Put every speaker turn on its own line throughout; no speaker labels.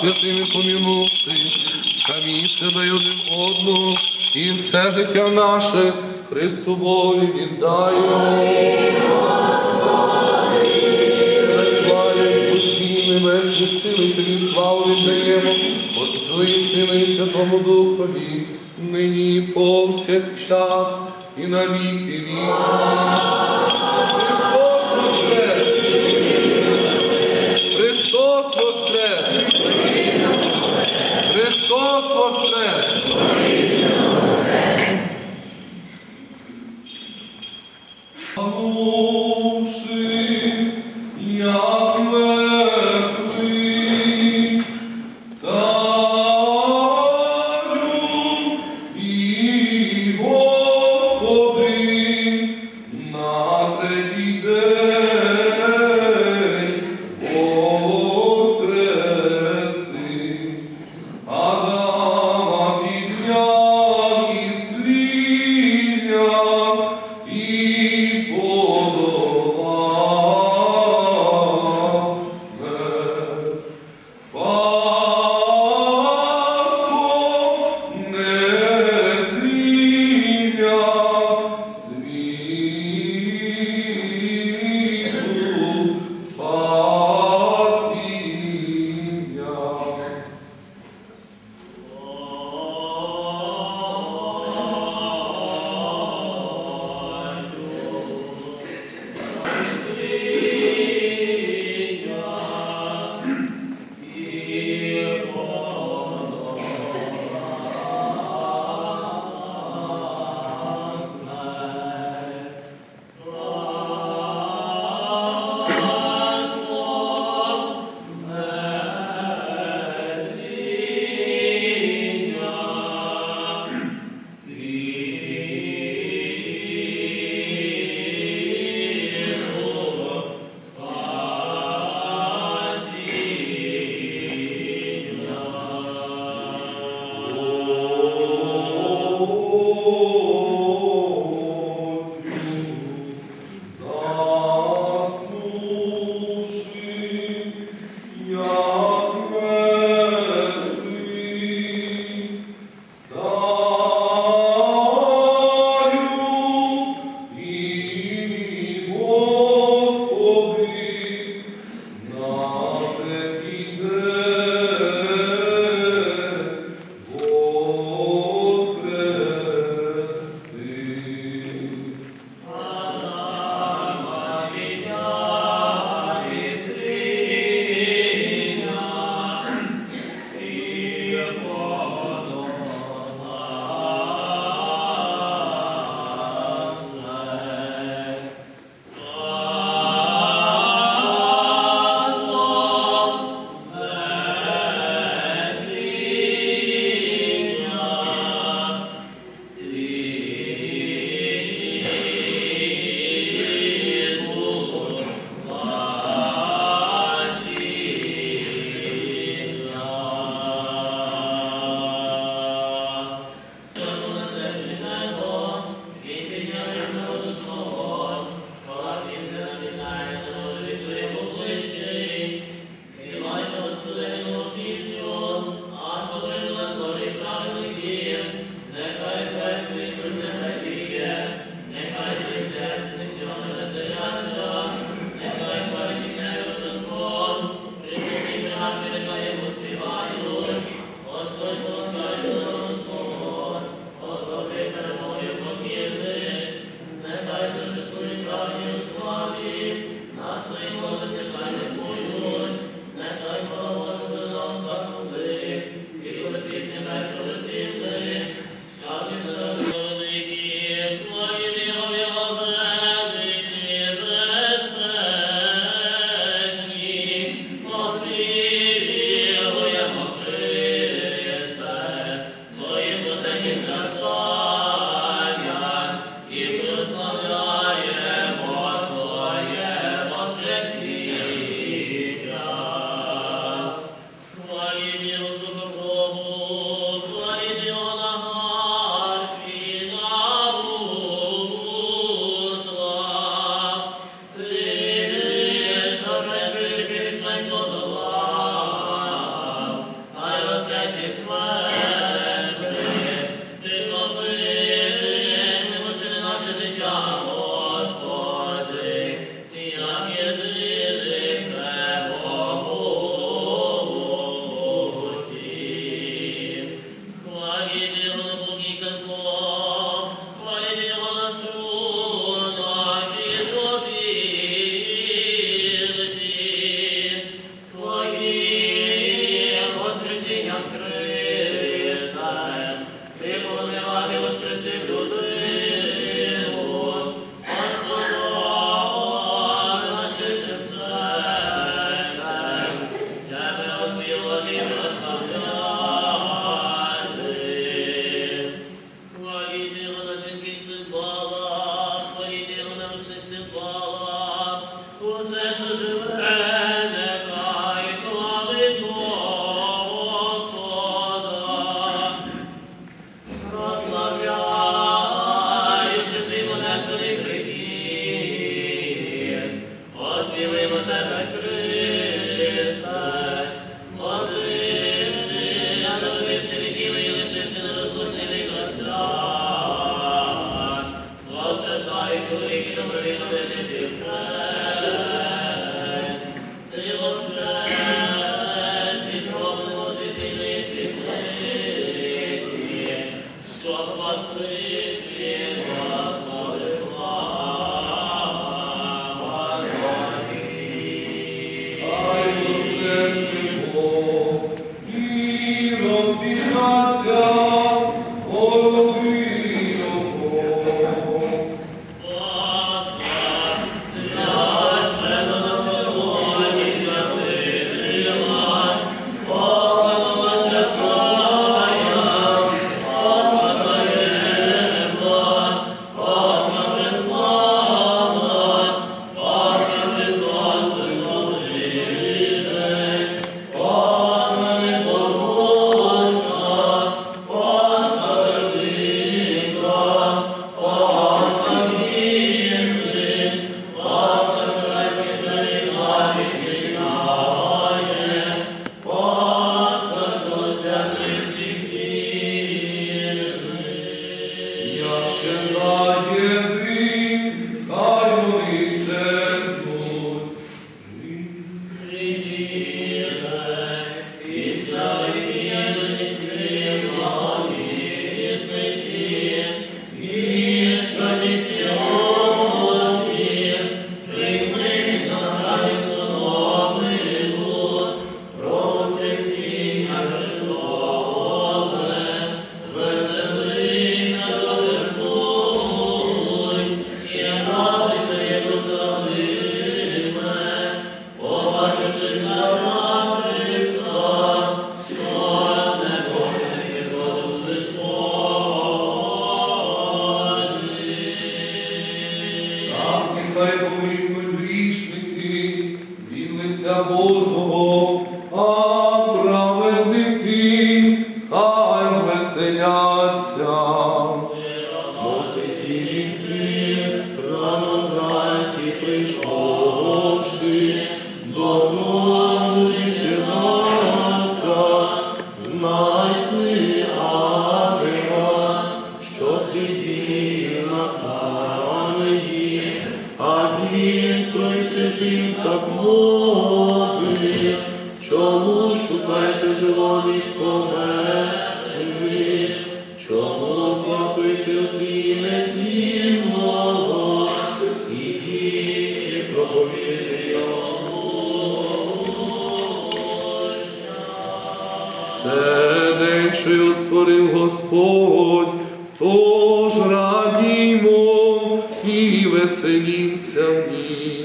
святими помінувши, самі себе один одного, і все життя наше Христу Богу небесні сили, тобі славу віддаємо, Отцю і Сину і Святому Духові, нині повсякчас і на віки вічні. Христос а він, пристежив так мовив, і веселімся в ній.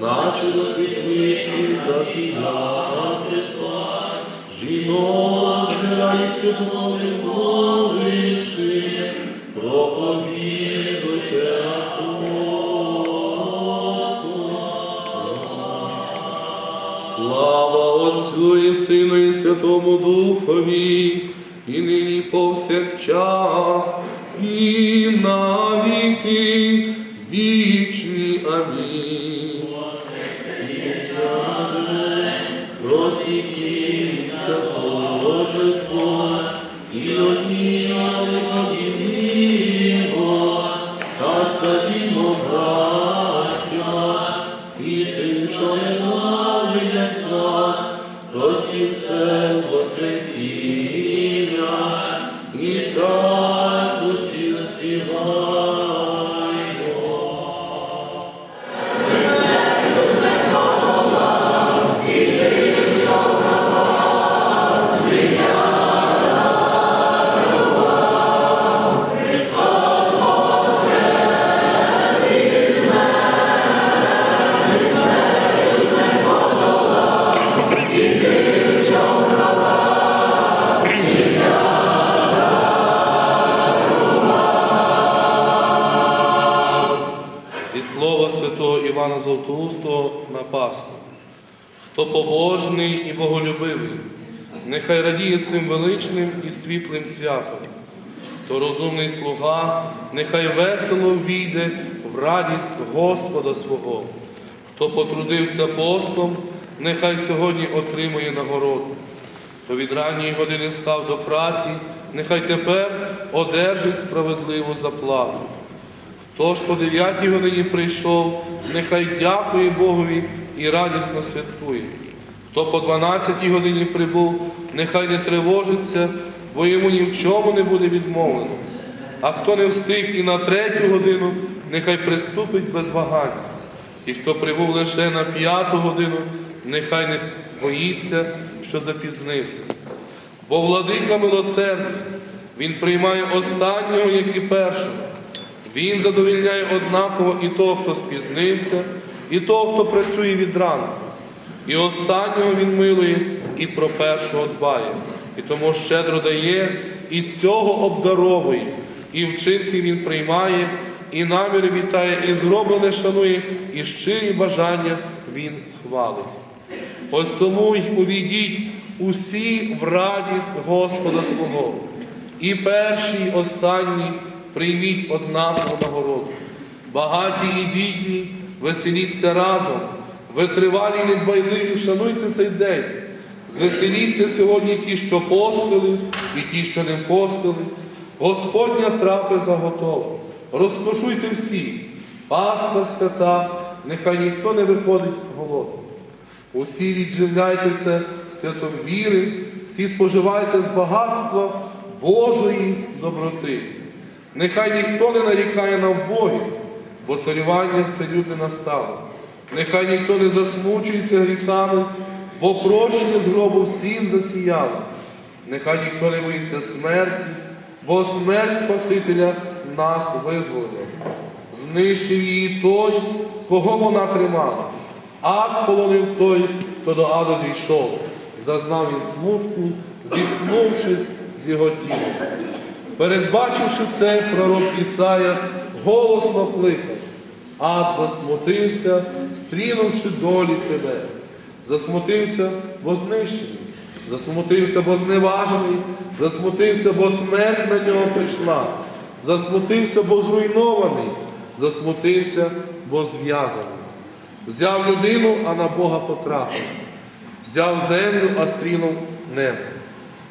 Наче до світлиці засіяв Христос, жінок радістю духовним моливши, проповідуйте. Слава Отцю і Сину і Святому Духові, і нині повсякчас, вічні. Пасху. Хто побожний і боголюбивий, нехай радіє цим величним і світлим святом. Хто розумний слуга, нехай весело війде в радість Господа свого. Хто потрудився постом, нехай сьогодні отримує нагороду. Хто від ранньої години став до праці, нехай тепер одержить справедливу заплату. Хто ж по дев'ятій годині прийшов, нехай дякує Богові і радісно святкує. Хто по дванадцятій годині прибув, нехай не тривожиться, бо йому ні в чому не буде відмовлено. А хто не встиг і на третю годину, нехай приступить без вагання. І хто прибув лише на п'яту годину, нехай не боїться, що запізнився. Бо владика милосердний, він приймає останнього, як і першого. Він задовільняє однаково і того, хто спізнився, і того, хто працює від ранку. І останнього він милує, і про першого дбає. І тому щедро дає, і цього обдаровує, і вчинки він приймає, і наміри вітає, і зроблене шанує, і щирі бажання він хвалить. Ось тому й увійдіть усі в радість Господа свого. І перші, і останні прийміть однакову нагороду. Багаті і бідні, веселіться разом, витривалі недбайливі, вшануйте цей день. Звеселіться сьогодні ті, що постили, і ті, що не постили. Господня трапеза готова. Розкошуйте всі. Пасха свята, нехай ніхто не виходить голодним. Усі відживляйтеся святом віри, всі споживайте з багатства Божої доброти. Нехай ніхто не нарікає на вбогість, бо царювання вселюдне настало. Нехай ніхто не засмучується гріхами, бо прощення з гробу всім засіяло. Нехай ніхто не боїться смерті, бо смерть Спасителя нас визволила. Знищив її той, кого вона тримала. Ад полонив той, хто до аду зійшов. Зазнав він смутку, зіткнувшись з його тілом. Передбачивши це, пророк Ісая голосно кликав. Ад засмутився, стрінувши долі тебе. Засмутився, бо знищений, засмутився, бо зневажений, засмутився, бо смерть на нього прийшла, засмутився, бо зруйнований, засмутився, бо зв'язаний. Взяв людину, а на Бога потрапив. Взяв землю, а стрінув небо.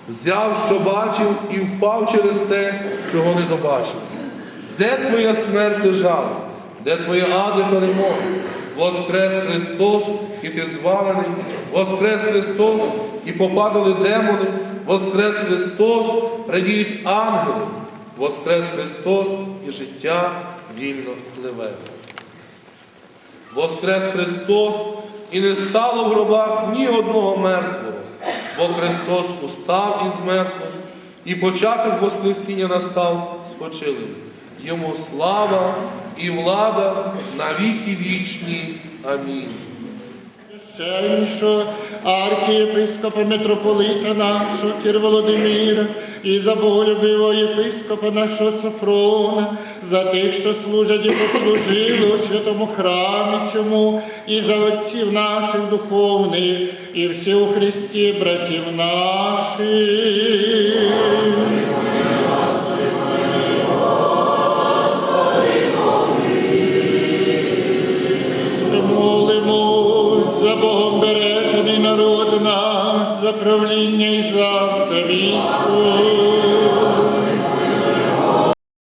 Взяв, що бачив, і впав через те, чого не добачив. Де твоя смерть лежала? Де твоя ади перемога? Воскрес Христос, і ти звалений, Воскрес Христос, і попадали демони, Воскрес Христос, радіють ангели, Воскрес Христос, і життя вільно пливе. Воскрес Христос, і не стало в гробах ні одного мертвого, бо Христос устав із мертвих, і початок Воскресіння настав спочилим. Йому слава і влада на віки вічні. Амінь.
Священнішого архієпископа митрополита нашого Кир Володимира і за боголюбивого єпископа нашого Софрона, за тих, що служать і послужили у святому храмі цьому, і за отців наших духовних, і всі у Христі братів наших. Молимось за Богом бережений народ нас, за правління і за все військо.